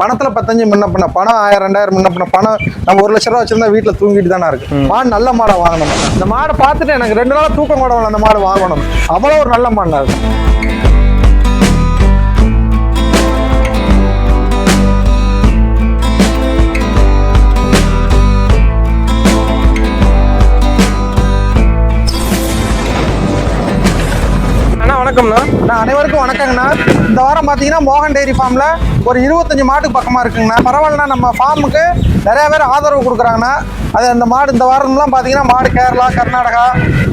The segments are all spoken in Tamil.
பணத்துல பத்தஞ்சு முன்ன பண்ண பணம் ஆயிரம் ரெண்டாயிரம் முன்ன பண்ண பணம் நம்ம ஒரு லட்ச ரூபா வச்சிருந்தா வீட்டுல தூங்கிட்டு தானே இருக்கு. மாடு நல்ல மாடை வாங்கணும். இந்த மாடை பார்த்துட்டு எனக்கு ரெண்டு நாள் தூக்கம் கூட அந்த மாடு வாங்கணும். அவ்வளோ ஒரு நல்ல மாடு அண்ணா வணக்கம்ண்ணா. நான் அனைவருக்கும் வணக்கங்கண்ணா. இந்த வாரம் பார்த்தீங்கன்னா மோகன் டெய்ரி ஃபார்மில் ஒரு இருபத்தஞ்சு மாட்டுக்கு பக்கமாக இருக்குங்கண்ணா. பரவாயில்லண்ணா நம்ம ஃபார்முக்கு நிறைய பேர் ஆதரவு கொடுக்குறாங்கண்ணா. அது அந்த மாடு இந்த வாரம்லாம் பார்த்தீங்கன்னா மாடு கேரளா கர்நாடகா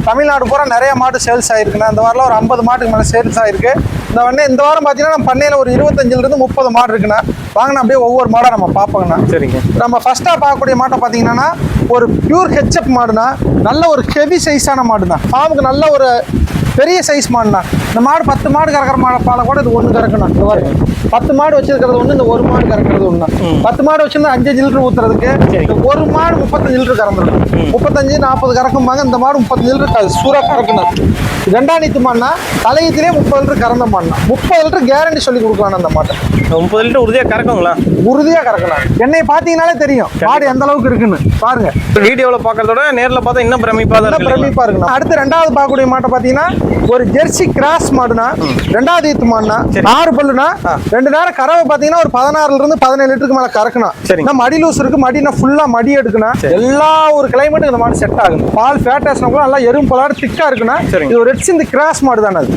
தமிழ்நாடு பூரா நிறைய மாடு சேல்ஸ் ஆயிருக்குண்ணா. இந்த வாரம்லாம் ஒரு ஐம்பது மாட்டுக்கு மேலே சேல்ஸ் ஆயிருக்கு. இந்த வண்ணே இந்த வாரம் பார்த்தீங்கன்னா நம்ம பண்ணையில் ஒரு இருபத்தஞ்சிலிருந்து முப்பது மாடு இருக்குண்ணா. வாங்கினா அப்படியே ஒவ்வொரு மாடாக நம்ம பார்ப்போங்கண்ணா. சரிங்க. நம்ம ஃபர்ஸ்ட்டாக பார்க்கக்கூடிய மாட்டை பார்த்தீங்கன்னா ஒரு பியூர் ஹெச்எப் மாடுனா நல்ல ஒரு ஹெவி சைஸான மாடுனா ஃபார்முக்கு நல்ல ஒரு பெரிய சைஸ் மாடுனா இந்த மாடு பத்து மாடு கறக்கிற மாடு பாலை கூட இது ஒன்று கறக்கணும் இந்த பாருங்க பத்து மாடு வச்சிருக்கிறது ஒன்று இந்த ஒரு மாடு கறக்கிறது ஒன்று பத்து மாடு வச்சிருந்தா அஞ்சு லிட்டர் ஊத்துறதுக்கு இந்த ஒரு மாடு முப்பத்தஞ்சு லிட்டர் கறந்துடும் முப்பத்தஞ்சு நாற்பது கறக்கும்பாங்க இந்த மாடு முப்பத்தஞ்சு லிட்டர் சூறா கறக்கணும் ரெண்டாம் நீத்து மாடுனா தலையத்திலே முப்பது லிட்டர் கறந்த மாடுனா முப்பது லிட்டர் கேரண்டி சொல்லி கொடுக்கலாம் அந்த மாட்டை. முப்பது லிட்டர் உறுதியாக கறக்குங்களா? உறுதியா கறக்கலாம். என்னை பார்த்தீங்கனாலே தெரியும். மாடு எந்த அளவுக்கு இருக்குன்னு. பாருங்க. வீடியோவில் பார்க்கறதோட நேரில் பார்த்தா இன்னும் பிரமிப்பாக தான் நல்லா இருக்கு பிரமிப்பா இருக்குண்ணா. அடுத்து ரெண்டாவது பார்க்கக்கூடிய மாட்டை பார்த்தீங்கன்னா ஒரு ஜெர்சி கிராஸ் மாடுனா ரெண்டாவது ஈத்து மாடுனா ஆறு பல்லுனா ரெண்டு நேரம் கறவை பார்த்தீங்கன்னா ஒரு பதினாறுல இருந்து பதினேழு லிட்டருக்கு மேல கறக்கணும். இந்த மடி லூஸ் இருக்கு. மடினா ஃபுல்லா மடி எடுக்கணும் எல்லா ஒரு கிளைமேட்டுக்கு இந்த மாடு செட் ஆகும் பால் ஃபேட்டஸ்னா கூட நல்லா எறும்பு பலாடு திக்கா இருக்குன்னா. இது ஒரு ரெட் இந்த கிராஸ் மாடு தானே அது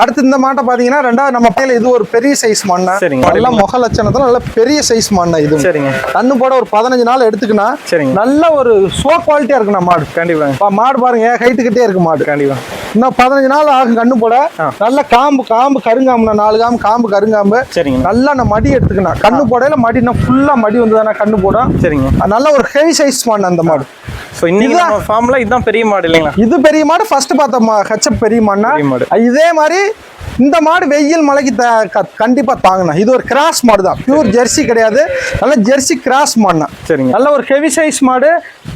அடுத்து இந்த மாட்டை பார்த்தீங்கன்னா ரெண்டாவது நம்ம பையில இது ஒரு பெரிய சைஸ் சரிங்க. நல்லா முக லட்சணத்துல நல்ல பெரிய சைஸ் மாடுனா இது. சரிங்க. கண்ணு போட ஒரு பதினஞ்சு நாள் எடுத்துக்கினா சரிங்க. நல்ல ஒரு சோ குவாலிட்டியா இருக்குண்ணா மாடு. கண்டிப்பாங்க பா- மாடு பாருங்க ஹைட்டு கிட்டே இருக்கு மாடு. கண்டிப்பா. இன்னும் பதினஞ்சு நாள் ஆகும் கண்ணு போட. நல்ல காம்பு காம்பு கருங்காம்புண்ணா நாலு காம்பு காம்பு கருங்காம்பு. சரிங்க. நல்லா நான் மடி எடுத்துக்கணும் கண்ணு போடையில மடி இன்னும் ஃபுல்லா மடி வந்து தானே கண்ணு போடும் சரிங்க. நல்ல ஒரு ஹெவி சைஸ் மாடு அந்த மாடு. ஸோ இன்னைக்கு ஃபார்ம்ல இதுதான் பெரிய மாடு இல்லைங்களா? இது பெரிய மாடு ஃபர்ஸ்ட் பார்த்த ஹெச்எப் பெரிய மாடுனா பெரிய மாடு. இதே மாதிரி இந்த மாடு வெயில் மலைக்கு த க- கண்டிப்பா தாங்கணும் இது ஒரு கிராஸ் மாடு தான் பியூர் ஜெர்சி கிடையாது. நல்ல ஜெர்சி கிராஸ் மாடுனா சரிங்க. நல்ல ஒரு ஹெவி சைஸ் மாடு.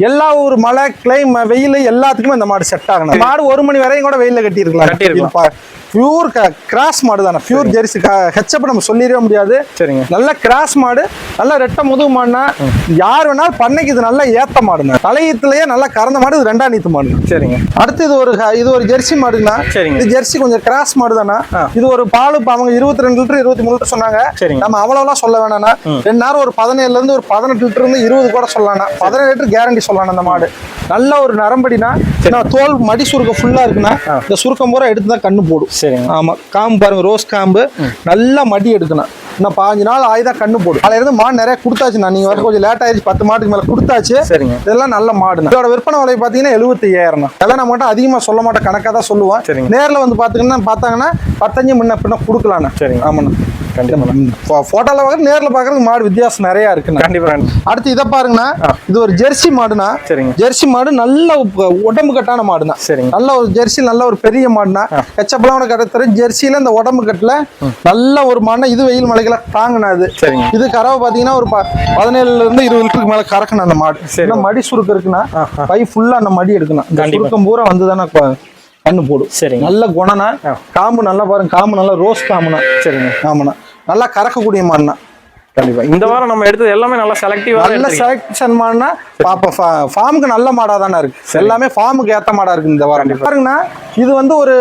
எல்லா ஒரு மழை கிளைம் வெயில் எல்லாத்துக்குமே இந்த மாடு செட் ஆகணும் மாடு ஒரு மணி வரையும் கூட வெயில கட்டி கட்டியிருக்கலாம். பியூர் கிராஸ் மாடு தானே. பியூர் ஜெர்சி ஹெச்சப் நம்ம சொல்லிடவே முடியாது. சரிங்க. நல்ல கிராஸ் மாடு நல்ல ரெட்டை முதுகு மாடுனா யார் வேணாலும் பண்ணைக்கு இது நல்ல ஏத்த மாடுங்க. தலையத்துலயே நல்லா கறந்த மாடு இது ரெண்டாம் நீத்து மாடு. சரிங்க. அடுத்து இது ஒரு இது ஒரு ஜெர்சி மாடுங்கண்ணா சரிங்க. இது ஜெர்சி கொஞ்சம் கிராஸ் மாடு தானே. இது ஒரு பால் இப்ப அவங்க இருபத்தி ரெண்டு லிட்டர் இருபத்தி மூணு லிட்டர் சொன்னாங்க. சரிங்க. நம்ம அவ்வளவுலாம் சொல்ல வேணாம்னா ரெண்டு நேரம் ஒரு பதினேழுல இருந்து ஒரு பதினெட்டு லிட்டர் இருந்து இருபது கூட சொல்லலாம் பதினேழு லிட்டர் கேரண்டி சொல்லலாம் அந்த மாடு. நல்ல ஒரு நரம்படினா தோல் மடி சுருக்கம் ஃபுல்லா இருக்குன்னா இந்த சுருக்கம் பூரா எடுத்து தான் கண்ணு போடும். சரிங்க. ஆமா காம்பு பாருங்க ரோஸ் காம்பு. நல்லா மடி எடுக்கணும். இன்னும் பாஞ்சு நாள் ஆயுதா கண்ணு போடும். அதுல இருந்து மாடு நிறைய கொடுத்தாச்சு நான். நீங்க வர கொஞ்சம் லேட் ஆயிடுச்சு பத்து மாட்டுக்கு மேல கொடுத்தாச்சு. சரிங்க. இதெல்லாம் நல்ல மாடு இதோட விற்பனை விலை பார்த்தீங்கன்னா எழுபத்தி ஐயாயிரம் தான் இதெல்லாம் நம்ம மட்டும் அதிகமாக சொல்ல மாட்டோம் கணக்காக தான் சொல்லுவோம். சரிங்க. நேரில் வந்து பார்த்துங்கன்னா பார்த்தாங்கன்னா பத்தஞ்சு முன்ன பின்ன கொடுக்கலாண்ணா. சரிங்க. ஆமாண்ணா. கண்டிப்பா ஃபோட்டோவில் பார்க்குறது நேரில் பார்க்குறது மாடு வித்தியாசம் நிறையா இருக்குண்ணா. கண்டிப்பா கண்டிப்பா. அடுத்து இதை பாருங்கண்ணா. இது ஒரு ஜெர்சி மாடுனா சரிங்க. ஜெர்சி மாடு நல்ல உடம்பு கட்டான மாடுனா சரிங்க. நல்ல ஒரு ஜெர்சி நல்ல ஒரு பெரிய மாடுனா கச்சப்பெல்லாம் உனக்கு கட்ட ஜெர்சியில இந்த உடம்பு கட்டுல நல்ல ஒரு மாடுனா இது வெயில் மலைக்கெல்லாம் தாங்கினா அது சரிங்க. இது கறவை பாத்தீங்கன்னா ஒரு பதினேழுல இருந்து இருபது லிட்டருக்கு மேல கறக்கணும் அந்த மாடு. சரி. மடி சுருக்கம் இருக்குன்னா. பை ஃபுல்லா அந்த மடி எடுக்கணும். சுருக்கம் பூரா வந்து தானே கண்ணு போடும். சரிங்க. நல்ல குணனா. காம்பு நல்லா பாருங்க காம்பு நல்லா ரோஸ் காம்புனா. சரிங்க. ஆமாண்ணா நல்லா கறக்கக்கூடிய மாடுனா கண்டிப்பா. இந்த வாரம் நம்ம எடுத்தது எல்லாமே நல்லா செலக்டிவா நல்ல செலக்ஷன் மாடுனா பாப்பா ஃபார்முக்கு நல்ல மாடா தானே இருக்கு. எல்லாமே ஃபார்முக்கு ஏத்த மாடா இருக்கு இந்த வாரம். பாருங்கண்ணா இது வந்து ஒரு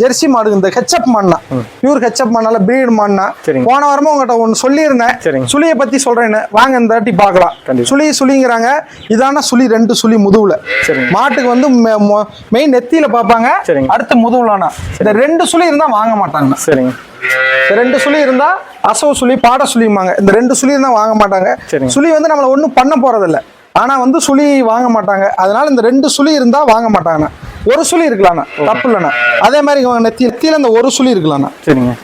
ஜெர்சி மாடு இந்த ஹெச்அப் மாடுனா பியூர் ஹெச்அப் மாடுனால பிரீட் மாடுனா. போன வாரமும் உங்கள்கிட்ட ஒன்று சொல்லியிருந்தேன். சுழியை பத்தி சொல்றேன்னு. வாங்க இந்த வாட்டி பார்க்கலாம். கண்டிப்பா. சுழி சுழிங்கிறாங்க இதான சுழி ரெண்டு முதுகுல. சரிங்க. மாட்டுக்கு வந்து மெயின் நெத்தியில பார்ப்பாங்க. அடுத்து முதுகுலானா. இந்த ரெண்டு சுழி இருந்தா வாங்க மாட்டாங்க. சரிங்க. ரெண்டு சுழி இருந்தா அசவு சுழி பாட சுழிம்பாங்க. இந்த ரெண்டு சுழி இருந்தா வாங்க மாட்டாங்க. சுழி வந்து நம்மள ஒண்ணும் பண்ண போறதில்ல. ஆனா வந்து சுழி வாங்க மாட்டாங்க. அதனால இந்த ரெண்டு சுழி இருந்தா வாங்க மாட்டாங்கண்ணா. ஒரு சுழி இருக்கலாம்ண்ணா தப்பு இல்லைண்ணா. அதே மாதிரி நெத்தி நெத்தியில இந்த ஒரு சுழி இருக்கலாம்ண்ணா சரிங்க.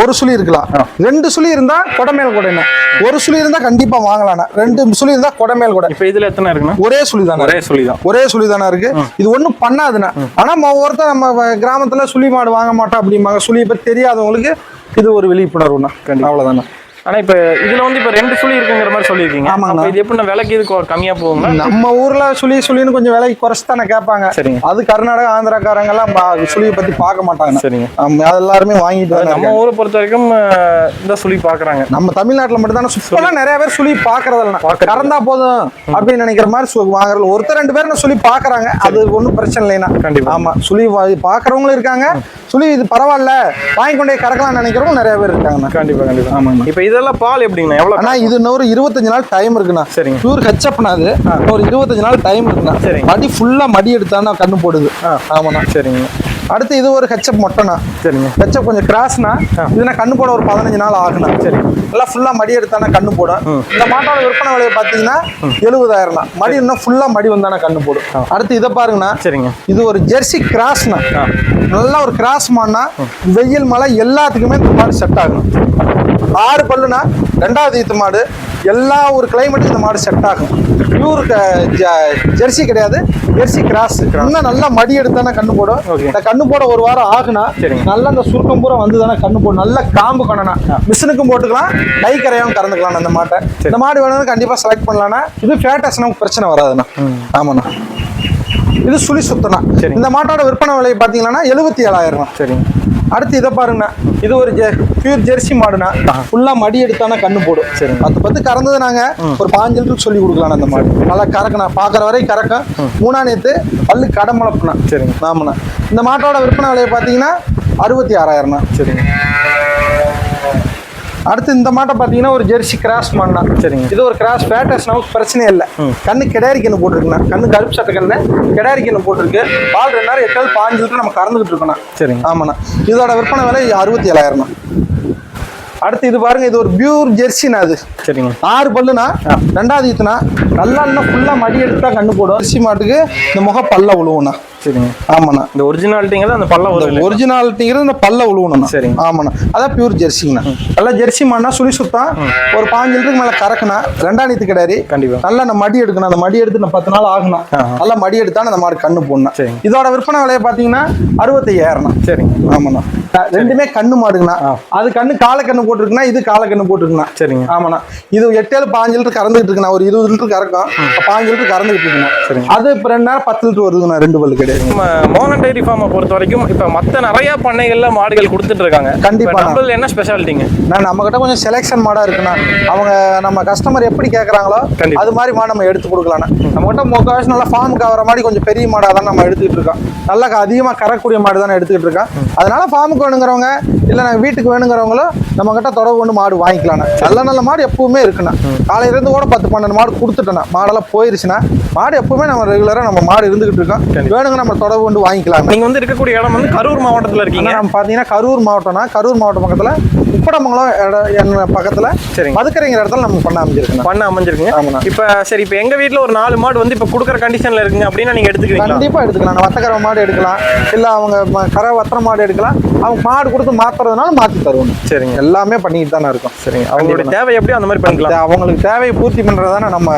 ஒரு சுழி இருக்கலாம் ரெண்டு சுழி இருந்தா கொடமேல் கொடைண்ணா ஒரு சுழி இருந்தா கண்டிப்பா வாங்கலாம்ண்ணா ரெண்டு சுழி இருந்தா கொடமேல் கொடை. இப்போ இதுல எத்தனை இருக்குண்ணா? ஒரே சுழி தானே ஒரே சொல்லி தான் ஒரே சுழி தானே இருக்கு இது ஒண்ணும் பண்ணாதுண்ணா. ஆனா ஒருத்தர் நம்ம கிராமத்துல சுழி மாடு வாங்க மாட்டோம் அப்படிம்பாங்க. சுழியை பத்தி தெரியாதவங்களுக்கு இது ஒரு விழிப்புணர்வுண்ணா. கண்டிப்பா. அவ்வளவுதாண்ணா. ஆனா இப்ப இதுல வந்து இப்ப ரெண்டு சுழி இருக்குங்கிற மாதிரி சொல்லியிருக்கீங்க. ஆமாங்கண்ணா. இது எப்படி விலைக்கு இது கொ- கம்மியா போகுங்களா? நம்ம ஊர்ல சுழி சுழின்னு கொஞ்சம் விலைக்கு குறைச்சு தானே கேட்பாங்க. சரிங்க. அது கர்நாடகா ஆந்திராக்காரங்க எல்லாம் பா- சுழியை பத்தி பார்க்க மாட்டாங்க. சரிங்க. நம்ம எல்லாருமே வாங்கிட்டு நம்ம. ஊரை பொறுத்த வரைக்கும் இந்த சுழி பாக்குறாங்க நம்ம தமிழ்நாட்டுல மட்டும் தானே இப்பெல்லாம் நிறைய பேர் சுழி பாக்குறதில்ல பார்க்கறது கறந்தா போதும் அப்படின்னு நினைக்கிற மாதிரி வாங்குறது ஒருத்தர் ரெண்டு பேர் சுழி பாக்குறாங்க அது ஒன்றும் பிரச்சனை இல்லைனா கண்டிப்பா. ஆமா சுழி பாக்குறவங்களும் இருக்காங்க. சுழி இது பரவாயில்ல. வாங்கி கொண்டே கறக்கலாம் நினைக்கிறவங்க நிறைய பேர் இருக்காங்க கண்டிப்பா கண்டிப்பா. ஆமாங்கண்ணா. இப்ப இதெல்லாம் பால் எப்படிங்கண்ணா? எவ்வளவு ஆனா இது இன்னொரு இருபத்தஞ்சு நாள் டைம் இருக்குண்ணா. சரிங்க. பியூர் ஹெச்அப்னா அது ஒரு இருபத்தஞ்சு நாள் டைம் இருக்குண்ணா. சரிங்க. மடி ஃபுல்லா மடி எடுத்தானா கண்ணு போடுது. ஆமாண்ணா. சரிங்க. அடுத்து இது ஒரு ஹெச்அப் மொட்டைண்ணா. சரிங்க. ஹெச்அப் கொஞ்சம் கிராஸ்னா இதுனா கண்ணு போட ஒரு பதினஞ்சு நாள் ஆகுண்ணா. சரி. நல்லா ஃபுல்லா மடி எடுத்தானா கண்ணு போடும். இந்த மாட்டோட விற்பனை விலையை பார்த்தீங்கன்னா எழுபதாயிரம் தான் மடி இன்னும் ஃபுல்லா மடி வந்தானா கண்ணு போடும். அடுத்து இதை பாருங்கண்ணா. சரிங்க. இது ஒரு ஜெர்சி கிராஸ்ண்ணா. ஆ. நல்ல ஒரு கிராஸ் மாடுனா வெயில் மழை எல்லாத்துக்குமே இந்த மாடு செட் ஆகும் ஆறு பல்லுனா ரெண்டாவது ஈத்து மாடு. எல்லா ஒரு கிளைமேட்டுக்கும் இந்த மாடு செட் ஆகும். பியூர் ஜெர்சி கிடையாது. ஜெர்சி கிராஸ் இன்னும் நல்லா மடி எடுத்தானே கண்ணு போடும். இந்த கண்ணு போட ஒரு வாரம் ஆகுனா. நல்லா இந்த சுருக்கம் பூரா வந்து தானே கண்ணு போடும். நல்ல காம்பு கணனா மிஷினுக்கும் போட்டுக்கலாம். கை கரையாவும் கறந்துக்கலாம் அந்த மாட்டை. இந்த மாடு வேணும்னு கண்டிப்பா செலக்ட் பண்ணலாம்னா இது ஃபேட்டஸ் நமக்கு பிரச்சனை வராதுண்ணா. ஆமாண்ணா. இது சுழி சுத்தனா. இந்த மாட்டோட விற்பனை விலை பார்த்தீங்கன்னா எழுபத்தி ஏழாயிரம் சரிங்க. அடுத்து இதை பாருங்கண்ணா. இது ஒரு பியூர் ஜெர்சி மாடுனா ஃபுல்லா மடி எடுத்தானா கண்ணு போடும். சரிங்க. பத்து பத்து கறந்தது நாங்க ஒரு பாஞ்சு லிட்டருக்கு சொல்லி கொடுக்கலாம் அந்த மாடு. நல்லா கறக்கணும் பாக்குற வரை கறக்கும். மூணா நேத்து பல்லு கடமளப்புனா சரிங்க. ஆமாண்ணா இந்த மாட்டோட விற்பனை விலையை பார்த்தீங்கன்னா அறுபத்தி ஆறாயிரம்ண்ணா. சரிங்க. அடுத்து இந்த மாட்டை பார்த்தீங்கன்னா ஒரு ஜெர்சி கிராஸ் மாடுனா சரிங்க. இது ஒரு கிராஸ் ஃபேட்டஸ் நமக்கு பிரச்சனையே இல்லை. கண்ணு கிடாரி கண்ணு போட்டிருக்குண்ணா. கண்ணு கருப்பு சட்டை கண்ணு கிடாரி கண்ணு போட்டிருக்கு. பால் ரெண்டு நேரம் எட்டாவது பாஞ்சு லிட்டர் நம்ம கறந்துக்கிட்டு இருக்கோண்ணா சரிங்க. ஆமாண்ணா. இதோட விற்பனை விலை அறுபத்தி ஏழாயிரம்ண்ணா அடுத்து இது பாருங்க இது ஒரு பியூர் ஜெர்சினா அது சரிங்க. ஆறு பல்லுனா ரெண்டாவது ஈத்துனா நல்லா ஃபுல்லாக மடி எடுத்தா கண்ணு போடும். ஜெர்சி மாட்டுக்கு இந்த முகம் பல்ல உழுவுண்ணா. சரிங்க ஆமாண்ணா. இந்த ஒரிஜினாலிட்டிங்கிறது அந்த பல்ல வரும் ஒரிஜினாலிட்டிங்கிறது இந்த பல்ல உழுவணும் சரிங்க. ஆமாண்ணா. அதான் பியூர் ஜெர்சிங்கண்ணா. நல்லா ஜெர்சி மாடுனா சுழி சுத்தம் ஒரு பாஞ்சு லிட்டருக்கு மேலே கறக்குண்ணா. ரெண்டாம் நீத்து கிடையாது. கண்டிப்பா. நல்லா நம்ம மடி எடுக்கணும். அந்த மடி எடுத்து நான் பத்து நாள் ஆகணும். நல்லா மடி எடுத்தா அந்த மாடு கண்ணு போடணும். இதோட விற்பனை விலையை பார்த்தீங்கன்னா அறுபத்தையாயிரம்ண்ணா. சரிங்க. ஆமாண்ணா. ரெண்டுமே கண்ணு மாடுங்கண்ணா. அது கண்ணு காலை கண்ணு போட்டிருக்குன்னா இது காலை கண்ணு போட்டிருக்குண்ணா. சரிங்க. ஆமாண்ணா. இது எட்டேழு பாஞ்சு லிட்டர் கறந்துகிட்டு இருக்குண்ணா. ஒரு இருபது லிட்டர் கறக்கும். பாஞ்சு லிட்டர் கறந்துகிட்டு இருக்குண்ணா. சரிங்க. அது இப்போ ரெண்டு நேரம் பத்து லிட்டர் வருதுண்ணா ரெண்டு பல்லு கிடையாது. நம்ம மோகன் டைரி ஃபார்மை பொறுத்த வரைக்கும் இப்ப மத்த நிறைய பண்ணைகள்ல மாடுகள் கொடுத்துட்டு இருக்காங்க கண்டிப்பா. இப்ப நம்மள என்ன ஸ்பெஷாலிட்டிங்க நான் நம்ம கிட்ட கொஞ்சம் செலெக்ஷன் மாடா இருக்குண்ணா. அவங்க நம்ம கஸ்டமர் எப்படி கேட்குறாங்களோ. அது மாதிரி மாடு நம்ம எடுத்து கொடுக்கலாண்ணா. நம்ம கிட்ட முக்கால்வாசி நல்லா ஃபார்முக்கு ஆகிற மாதிரி கொஞ்சம் பெரிய மாடா தான் நம்ம எடுத்துக்கிட்டு இருக்கோம். நல்லா க- அதிகமா கறக்கூடிய மாடு தானே எடுத்துக்கிட்டு இருக்கோம். அதனால ஃபார்முக்கு வேணுங்கிறவங்க இல்லை நாங்கள் வீட்டுக்கு வேணுங்கிறவங்களும் நம்ம கிட்ட தொடர்பு கொண்டு மாடு வாங்கிக்கலாண்ணா. நல்ல நல்ல மாடு எப்பவுமே இருக்குண்ணா. காலையில இருந்து கூட பத்து பன்னெண்டு மாடு கொடுத்துட்டோண்ணா. மாடெல்லாம் போயிருச்சுன்னா மாடு எப்பவுமே நம்ம ரெகுலரா நம்ம மாடு இருந்துகிட்டு இருக்கோம். கண்டிப்பா. நம்ம தொடர்பு கொண்டு வாங்கிக்கலாம் நீங்க வந்து இருக்கக்கூடிய இடம் வந்து கரூர் மாவட்டத்துல இருக்கீங்க. நம்ம பார்த்தீங்கன்னா கரூர் மாவட்டம்னா கரூர் மாவட்டம் பக்கத்துல உப்படமங்கலம் பக்கத்துல சரிங்க. மதுக்கரைங்கிற இடத்துல நம்ம பண்ண அமைஞ்சிருக்கணும் பண்ண அமைஞ்சிருக்குங்க. ஆமாண்ணா. இப்ப சரி இப்ப எங்க வீட்ல ஒரு நாலு மாடு வந்து இப்ப குடுக்குற கண்டிஷன்ல இருக்குங்க அப்படின்னா நீங்க எடுத்துக்கிறீங்களா? கண்டிப்பா எடுத்துக்கலாம். வத்தக்கரை மாடு எடுக்கலாம். இல்ல அவங்க கரை வத்திர மாடு எடுக்கலாம். அவங்க மாடு கொடுத்து மாத்துறதுனால மாத்தி தருவோம். சரிங்க. எல்லாமே பண்ணிட்டு தானே இருக்கோம். சரிங்க. அவங்களுடைய தேவை எப்படியோ அந்த மாதிரி பண்ணிக்கலாம். அவங்களுக்கு தேவையை பூர்த்தி பண்றதுதானே நம்ம